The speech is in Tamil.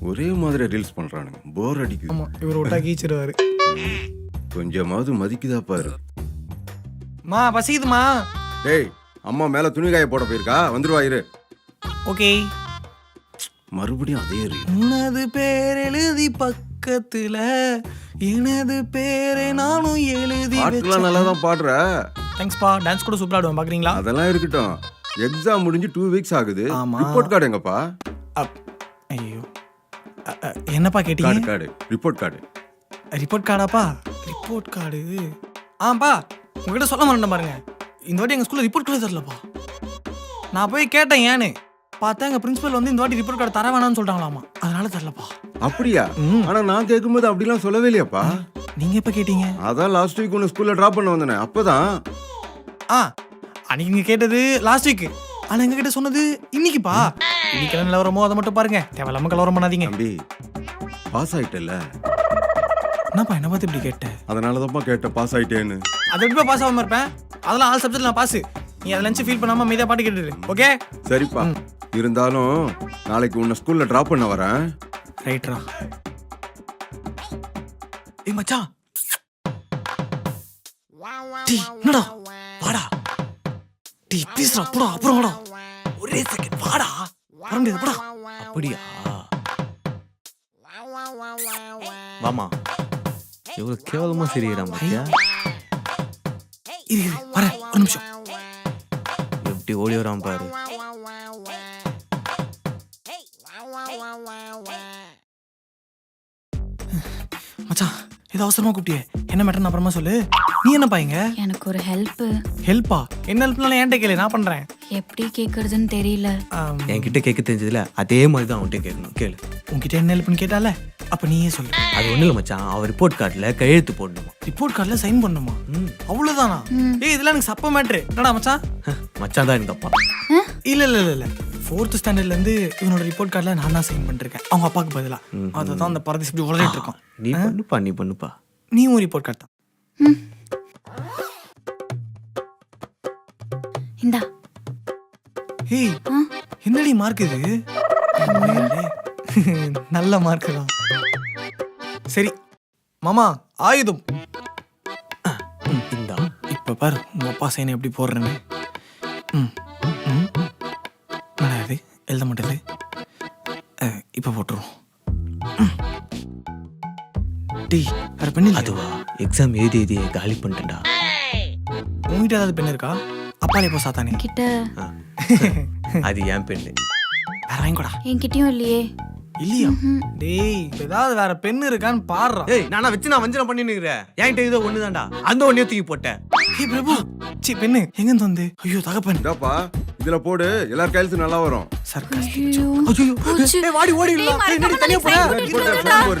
ஒரே மாதிரி ரீல்ஸ் பண்றானுங்க. போர் அடிக்குது. ஆமா இவர் விட்டா கீச்சிடுவாரு. கொஞ்சமாவது மதிக்குதா பாரு. மா பசிக்குதுமா? டேய் அம்மா மேல துணி காய போட போயிருக்கா? வந்துருவா இரு. ஓகே. மறுபடியும் அதே ரீல் உனது பேர் எழுதி பக்கத்துல எனது பேரை நானும் எழுதி பாட்டுலாம் நல்லா தான் பாடுற. தேங்க்ஸ்பா டான்ஸ் கூட சூப்பரா ஆடுவேன் பாக்குறீங்களா? அதெல்லாம் இருக்கட்டும். எக்ஸாம் முடிஞ்சு டூ வீக்ஸ் ஆகுது. ஆமா. ரிப்போர்ட் கார்டு எங்கப்பா? அப் ஐயோ என்னப்பா கேட்டீங்க? Card report card. Report கார்டாப்பா? Report card. ஆப்பா உங்ககிட்ட சொல்ல மாட்டேன் பாருங்க. இந்த வாட்டி எங்கள் ஸ்கூலில் ரிப்போர்ட் கார்டு தரலப்பா. நான் போய் கேட்டேன் ஏன்னு. பார்த்தா எங்கள் பிரின்சிபல் வந்து இந்த வாட்டி ரிப்போர்ட் கார்டு தர வேணாம்னு சொல்லிட்டாங்களாமா. அதனால தரலப்பா. அப்படியா? ம். ஆனா நான் கேட்கும்போது அப்படிலாம் சொல்லவே இல்லையாப்பா. நீங்கள் எப்போ கேட்டீங்க? அதான் லாஸ்ட் வீக் உன்னை ஸ்கூல்ல டிராப் பண்ண வந்தேனே. அப்பதான். ஆ அன்னைக்கு நீங்கள் கேட்டது லாஸ்ட் வீக் ஆனால் எங்ககிட்ட சொன்னது இன்னைக்குப்பா. இன்னைக்கு என்ன நிலவரமோ அதை மட்டும் பாருங்க. தேவையில்லாம கலவரம் பண்ணாதீங்க. தம்பி பாஸ் ஆயிட்டல என்னப்பா என்ன பார்த்து இப்படி கேட்டேன் அதனாலதான்ப்பா கேட்டேன் பாஸ் ஆயிட்டேன்னு. அது எப்படிப்பா பாஸ் ஆகாம இருப்பேன்? அதெல்லாம் ஆல் சப்ஜெக்ட் நான் பாஸ் நீ அதை நினச்சி ஃபீல் பண்ணாமல் மீதா பாட்டு கேட்டுரு ஓகே சரிப்பா. இருந்தாலும் நாளைக்கு உன்னை ஸ்கூல்ல டிராப் பண்ண வரேன். ரைட்ரா ஏய் மச்சான். டேய் என்னடா? வாடா. டேய் பேசுறா போடா அப்புறம் வாடா. ஒரே செகண்ட் வாடா. வர முடியாது போடா அப்படியா? வாமா எவ்வளவு கேவலமா சிரிக்கிறான் பாத்தியா? இரு வரேன் ஒரு நிமிஷம். எப்படி ஓடி வரான் பாரு. மச்சான் ஏதோ அவசரமா கூப்பிட்டியே. என்ன மேட்டர் அப்புறமா சொல்லு. நீ என்ன பாய்ங்க எனக்கு ஒரு ஹெல்ப் ஹெல்ப்பா என்ன ஹெல்ப்லாம் என்கிட்ட கேளு நான் பண்றேன். எப்படி கேக்குறதுன்னு தெரியல. என்கிட்ட கேட்க தெரிஞ்சதுல அதே மாதிரி தான் அவன்கிட்ட கேட்கணும். கேளு. உன்கிட்ட என்ன ஹெல்ப்னு கேட்டால? அப்ப நீயே சொல்லு. அது ஒண்ணும் இல்ல மச்சான். அவன் ரிப்போர்ட் கார்டுல கையெழுத்து போடணுமா? ரிப்போர்ட் கார்டில் சைன் பண்ணுமா ம். அவ்வளவுதானா? ஏய் இதெல்லாம் எனக்கு சப்ப மேட்ரு என்னடா மச்சான்? மச்சான் தான் எனக்கு அப்பா இல்ல இல்ல இல்ல இல்ல. ஃபோர்த் ஸ்டாண்டர்ட்ல இருந்து இவனோட ரிப்போர்ட் கார்டில் நான் தான் சைன் பண்ணிருக்கேன். அவங்க அப்பாவுக்கு பதிலா. அதுதான் அந்த பரதேசி இப்படி உளறிட்டு இருக்கோம் நீ பண்ணுப்பா நீ பண்ணுப்பா. நீயும் ரிப்போர்ட் கார்டு தான். இந்தா. ஏய் என்னடி மார்க் இது? நல்ல மார்க் தான். சரி மாமா ஆயுதம். இந்தா. இப்ப பாரு உங்க அப்பா சைனை எப்படி போடுறேன்னு. ம் ம் என்னடா இது? எழுத மாட்டேது. இப்ப போட்டுருவோம். டேய் வேற பெண்ணு அது அதுவா? எக்ஸாம் எழுதி எழுதி காலி பண்ணிட்டேன்டா. உங்ககிட்ட ஏதாவது பெண் இருக்கா? அப்பாலே போ சாத்தானே. கிட்ட. ஆ. அது என் பெண்ணு. வேற வாங்கிக்கோடா. என்கிட்டயும் இல்லையே. இல்லையா? டேய் ஏதாவது வேற பெண் இருக்கான்னு பாடுறா. ஏய் நானா வச்சு நான் வஞ்சனம் பண்ணி நிக்கிறேன் என்கிட்ட இதோ ஒண்ணுதான்டா. அந்த ஒன்னே தூக்கி போட்டேன். ஏய் பிரபு. சி பெண்ணு எங்க இருந்து வந்து? ஐயோ தகப்பன். இதாப்பா இதுல போடு. எல்லார் கையெழுத்து நல்லா வரும். சர்க்கஸ் ஐயோ. வாடி ஓடி டேய், மறக்காம தனியா நாளைக்கு